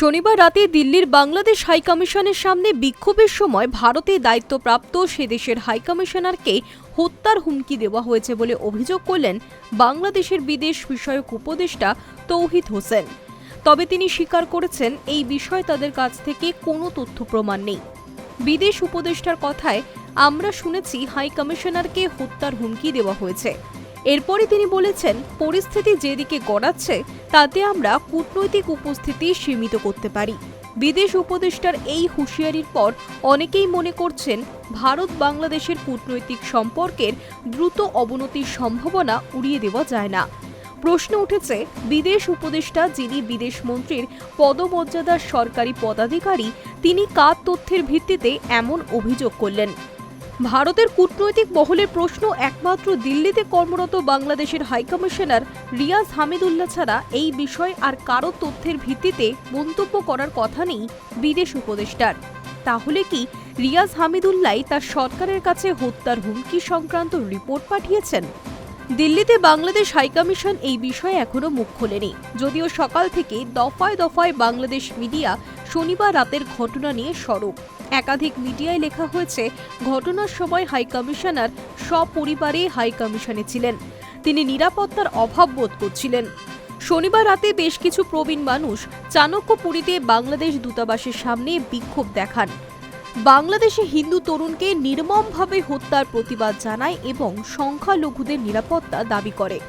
শনিবার রাতে দিল্লির বাংলাদেশ হাইকমিশনের সামনে বিক্ষোভের সময় ভারতে দায়িত্বপ্রাপ্ত সে দেশের হাইকমিশনারকে হত্যার হুমকি দেওয়া হয়েছে বলে অভিযোগ করলেন বাংলাদেশের বিদেশ বিষয়ক উপদেষ্টা তৌহিদ হোসেন। তবে তিনি স্বীকার করেছেন এই বিষয়ে তাদের কাছ থেকে কোনো তথ্য প্রমাণ নেই। বিদেশ উপদেষ্টার কথায় আমরা শুনেছি হাই কমিশনারকে হত্যার হুমকি দেওয়া হয়েছে। এরপরে তিনি বলেছেন, পরিস্থিতি যেদিকে গড়াচ্ছে তাতে আমরা কূটনৈতিক উপস্থিতি সীমিত করতে পারি। বিদেশ উপদেষ্টার এই হুঁশিয়ারির পর অনেকেই মনে করছেন ভারত বাংলাদেশের কূটনৈতিক সম্পর্কের দ্রুত অবনতির সম্ভাবনা উড়িয়ে দেওয়া যায় না। প্রশ্ন উঠেছে, বিদেশ উপদেষ্টা যিনি বিদেশ মন্ত্রীর পদমর্যাদার সরকারি পদাধিকারী, তিনি কার তথ্যের ভিত্তিতে এমন অভিযোগ করলেন? ভারতের কূটনৈতিক মহলের প্রশ্ন একমাত্র দিল্লিতে কর্মরত বাংলাদেশের হাইকমিশনার রিয়াজ হামিদুল্লাহ ছাড়া এই বিষয়ে আর কারও তথ্যের ভিত্তিতে মন্তব্য করার কথা নেই বিদেশ উপদেষ্টার। তাহলে কি রিয়াজ হামিদুল্লাই তার সরকারের কাছে হত্যার হুমকি সংক্রান্ত রিপোর্ট পাঠিয়েছেন? দিল্লিতে বাংলাদেশ হাইকমিশন এই বিষয়ে এখনও মুখ খোলেনি। যদিও সকাল থেকে দফায় দফায় বাংলাদেশ মিডিয়া শনিবার রাতের ঘটনা নিয়ে সরব। একাধিক মিডিয়ায় লেখা হয়েছে, ঘটনার সময় হাইকমিশনার সপরিবারে হাইকমিশনে ছিলেন। তিনি নিরাপত্তার অভাব বোধ করছিলেন। শনিবার রাতে বেশ কিছু প্রবীণ মানুষ চাণক্যপুরীতে বাংলাদেশ দূতাবাসের সামনে বিক্ষোভ দেখান। বাংলাদেশে হিন্দু তরুণকে নির্মমভাবে হত্যার প্রতিবাদ জানায় এবং সংখ্যালঘুদের নিরাপত্তা দাবি করে।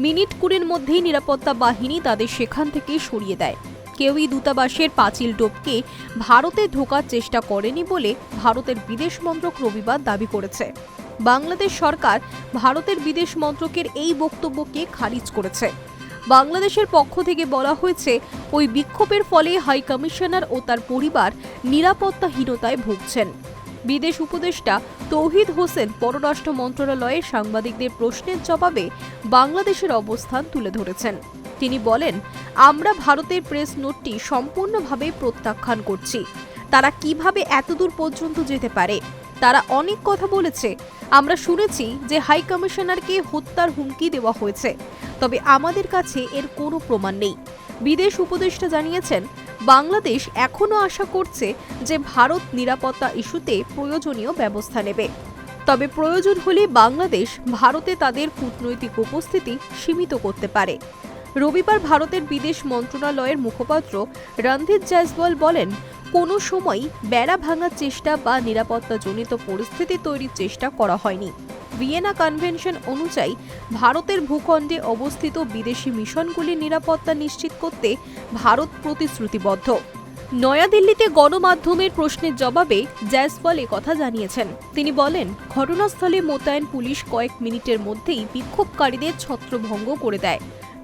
মিনিট কুড়ির মধ্যেই নিরাপত্তা বাহিনী তাদের সেখান থেকে সরিয়ে দেয়। কেউই দূতাবাসের পাঁচিল টপকে ভারতে ঢোকার চেষ্টা করেনি বলে ভারতের বিদেশ মন্ত্রক রবিবার দাবি করেছে। বাংলাদেশ সরকার ভারতের বিদেশ মন্ত্রকের এই বক্তব্যকে খারিজ করেছে। বাংলাদেশের পক্ষ থেকে বলা হয়েছে, ওই বিক্ষোভের ফলে হাই কমিশনার ও তার পরিবার নিরাপত্তাহীনতায় ভুগছেন। বিদেশ উপদেষ্টা তৌহিদ হোসেন পররাষ্ট্র মন্ত্রণালয়ে সাংবাদিকদের প্রশ্নের জবাবে বাংলাদেশের অবস্থান তুলে ধরেছেন। তিনি বলেন, আমরা ভারতের প্রেস নোটটি সম্পূর্ণভাবে প্রত্যাখ্যান করছি। তারা কীভাবে এতদূর পর্যন্ত যেতে পারে? তারা অনেক কথা বলেছে। আমরা শুনেছি যে হাই কমিশনারকে হত্যার হুমকি দেওয়া হয়েছে। তবে আমাদের কাছে এর কোনো প্রমাণ নেই। বিদেশ উপদেষ্টা জানিয়েছেন, বাংলাদেশ এখনও আশা করছে যে ভারত নিরাপত্তা ইস্যুতে প্রয়োজনীয় ব্যবস্থা নেবে। তবে প্রয়োজন হলে বাংলাদেশ ভারতে তাদের কূটনৈতিক উপস্থিতি সীমিত করতে পারে। রবিবার ভারতের বিদেশ মন্ত্রণালয়ের মুখপাত্র রণধীর জয়সওয়াল বলেন, কোনো সময় বেড়া ভাঙার চেষ্টা বা নিরাপত্তাজনিত পরিস্থিতি তৈরির চেষ্টা করা হয়নি। ভিয়েনা কনভেনশন অনুযায়ী, ভারতের ভূখণ্ডে অবস্থিত বিদেশি মিশনগুলির নিরাপত্তা নিশ্চিত করতে ভারত প্রতিশ্রুতিবদ্ধ। নয়াদিল্লিতে গণমাধ্যমের প্রশ্নের জবাবে জয়সওয়াল কথা জানিয়েছেন। তিনি বলেন, ঘটনাস্থলে মোতায়েন পুলিশ কয়েক মিনিটের মধ্যেই বিক্ষোভকারীদের ছত্রভঙ্গ করে দেয়।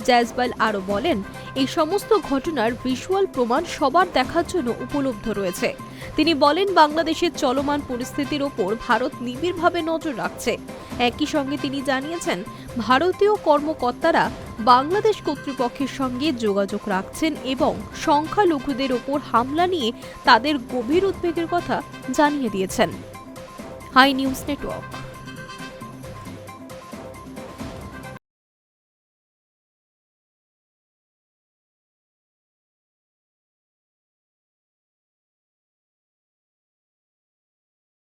জয়সওয়াল আরও বলেন, এই সমস্ত ঘটনার ভিজুয়াল প্রমাণ সবার দেখার জন্য উপলব্ধ রয়েছে। তিনি বলেন, বাংলাদেশের চলমান পরিস্থিতির ওপর ভারত নিবিড়ভাবে নজর রাখছে। একই সঙ্গে তিনি জানিয়েছেন, ভারতীয় কর্মকর্তারা বাংলাদেশ কর্তৃপক্ষের সঙ্গে যোগাযোগ রাখছেন এবং সংখ্যালঘুদের ওপর হামলা নিয়ে তাদের গভীর উদ্বেগের কথা জানিয়ে দিয়েছেন। High news network.